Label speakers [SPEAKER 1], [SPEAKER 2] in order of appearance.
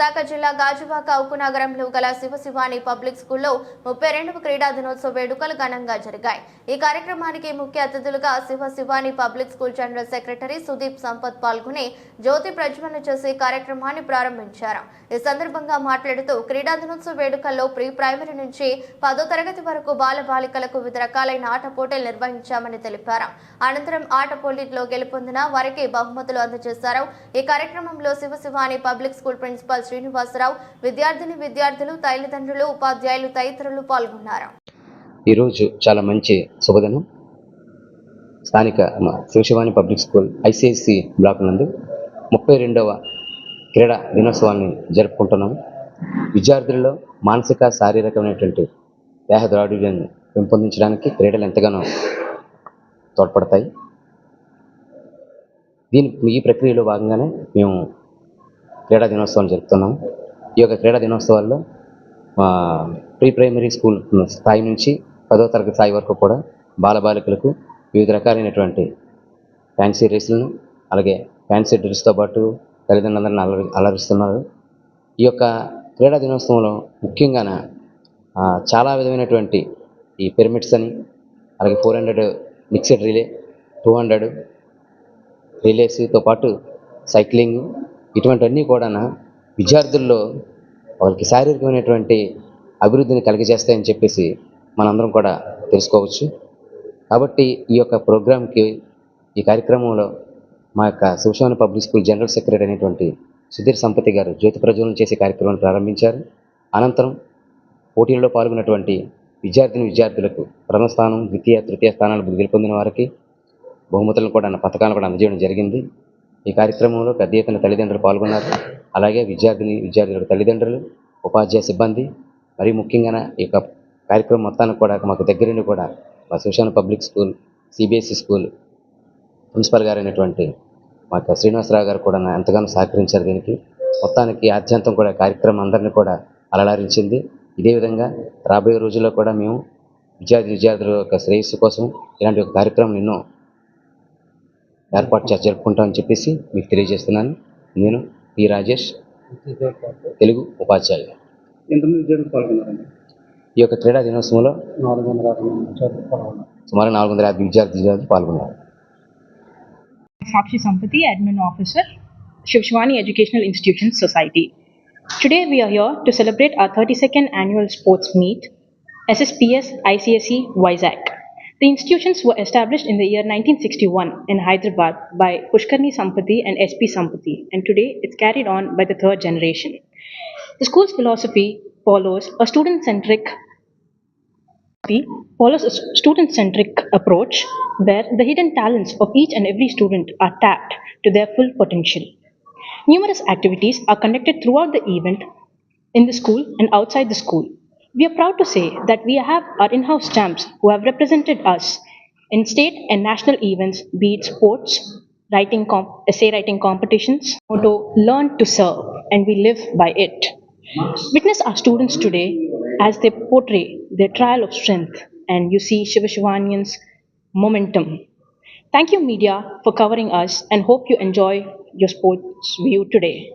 [SPEAKER 1] విశాఖ జిల్లా గాజువాక ఉక్కు నగరంలో గల శివశివాని పబ్లిక్ స్కూల్లో ముప్పై రెండవ క్రీడా దినోత్సవ వేడుకలు ఘనంగా జరిగాయి. ఈ కార్యక్రమానికి ముఖ్య అతిథులుగా Shiva Shivani public school general secretary Sudeep Sampath పాల్గొని జ్యోతి ప్రజ్వలన చేసి కార్యక్రమాన్ని ప్రారంభించారు. ఈ సందర్భంగా మాట్లాడుతూ క్రీడా దినోత్సవ వేడుకల్లో ప్రీ ప్రైమరీ నుంచి పదో తరగతి వరకు బాల బాలికలకు వివిధ రకాలైన ఆట పోటీలు నిర్వహించామని తెలిపారు. అనంతరం ఆట పోటీల్లో గెలుపొందిన వారికి బహుమతులు అందజేశారు. ఈ కార్యక్రమంలో Shivashivani public school principal Srinivasarao. విద్యార్థిని విద్యార్థులు తల్లిదండ్రులు ఉపాధ్యాయులు తదితరులు పాల్గొన్నారు.
[SPEAKER 2] ఈరోజు చాలా మంచి శుభదినం. స్థానిక మా Shivashivani public school ICIC block నందు ముప్పై రెండవ క్రీడా దినోత్సవాన్ని జరుపుకుంటున్నాము. విద్యార్థులలో మానసిక శారీరకమైనటువంటి దేహ ద్రాఢ్యాన్ని పెంపొందించడానికి క్రీడలు ఎంతగానో తోడ్పడతాయి. దీని ఈ ప్రక్రియలో భాగంగానే మేము క్రీడా దినోత్సవం జరుపుతున్నాం. ఈ యొక్క క్రీడా దినోత్సవాల్లో ప్రీ ప్రైమరీ స్కూల్ స్థాయి నుంచి పదో తరగతి స్థాయి వరకు కూడా బాలబాలికలకు వివిధ రకాలైనటువంటి ఫ్యాన్సీ రేసులను అలాగే ఫ్యాన్సీ డ్రెస్తో పాటు తల్లిదండ్రులందరిని అలరి అలరిస్తున్నారు. ఈ యొక్క క్రీడా దినోత్సవంలో ముఖ్యంగా చాలా విధమైనటువంటి ఈ పిరమిడ్స్ అని అలాగే four hundred mixed relay two hundred రిలేస్తో పాటు సైక్లింగ్ ఇటువంటివన్నీ కూడా విద్యార్థుల్లో వాళ్ళకి శారీరకమైనటువంటి అభివృద్ధిని కలిగజేస్తాయని చెప్పేసి మనందరం కూడా తెలుసుకోవచ్చు. కాబట్టి ఈ యొక్క ప్రోగ్రాంకి ఈ కార్యక్రమంలో మా యొక్క Shivashivani public school general secretary అయినటువంటి సుధీర్ సంపతి గారు జ్యోతి ప్రజ్వలన చేసే కార్యక్రమాన్ని ప్రారంభించారు. అనంతరం పోటీల్లో పాల్గొన్నటువంటి విద్యార్థిని విద్యార్థులకు ప్రథమ స్థానం ద్వితీయ తృతీయ స్థానాలు గెలుపొందిన వారికి బహుమతులను కూడా పథకాలను కూడా అందజేయడం జరిగింది. ఈ కార్యక్రమంలో పెద్ద ఎత్తున తల్లిదండ్రులు పాల్గొన్నారు. అలాగే విద్యార్థిని విద్యార్థులకు తల్లిదండ్రులు ఉపాధ్యాయ సిబ్బంది మరీ ముఖ్యంగా ఈ యొక్క కార్యక్రమం మొత్తానికి కూడా మాకు దగ్గరుండి కూడా మా శివశాన public school CBSE school principal గారు అయినటువంటి మా శ్రీనివాసరావు గారు కూడా ఎంతగానో సహకరించారు దీనికి. మొత్తానికి ఆద్యంతం కూడా కార్యక్రమం అందరినీ కూడా అలలారించింది ఇదే విధంగా రాబోయే రోజుల్లో కూడా మేము విద్యార్థి విద్యార్థుల యొక్క శ్రేయస్సు కోసం ఇలాంటి ఒక కార్యక్రమం ఎన్నో ఏర్పాటు చేసి జరుపుకుంటామని చెప్పేసి మీకు తెలియజేస్తున్నాను నేను పి రాజేష్ తెలుగు ఉపాధ్యాయులు
[SPEAKER 3] పాల్గొన్నారండి
[SPEAKER 2] ఈ యొక్క క్రీడా దినోత్సవంలో సుమారు నాలుగు వందల యాభై విద్యార్థి విద్యార్థులు పాల్గొన్నారు
[SPEAKER 4] Sakshi Sampati, Admin Officer, Shivshwani Educational Institutions Society. Today we are here to celebrate our 32nd annual sports meet, SSPS ICSE Vizag. The institutions were established in the year 1961 in Hyderabad by Pushkarni Sampati and SP Sampati, and today it's carried on by the third generation. The school's philosophy follows a student-centric follows a student-centric approach where the hidden talents of each and every student are tapped to their full potential. Numerous activities are conducted throughout the event in the school and outside the school. We are proud to say that we have our in-house champs who have represented us in state and national events, be it sports, writing comp- essay writing competitions, motto learn to serve, and we live by it. Witness our students today as they portray their trial of strength, and you see Shivashivanian's momentum. Thank you, media, for covering us, and hope you enjoy your sports view today.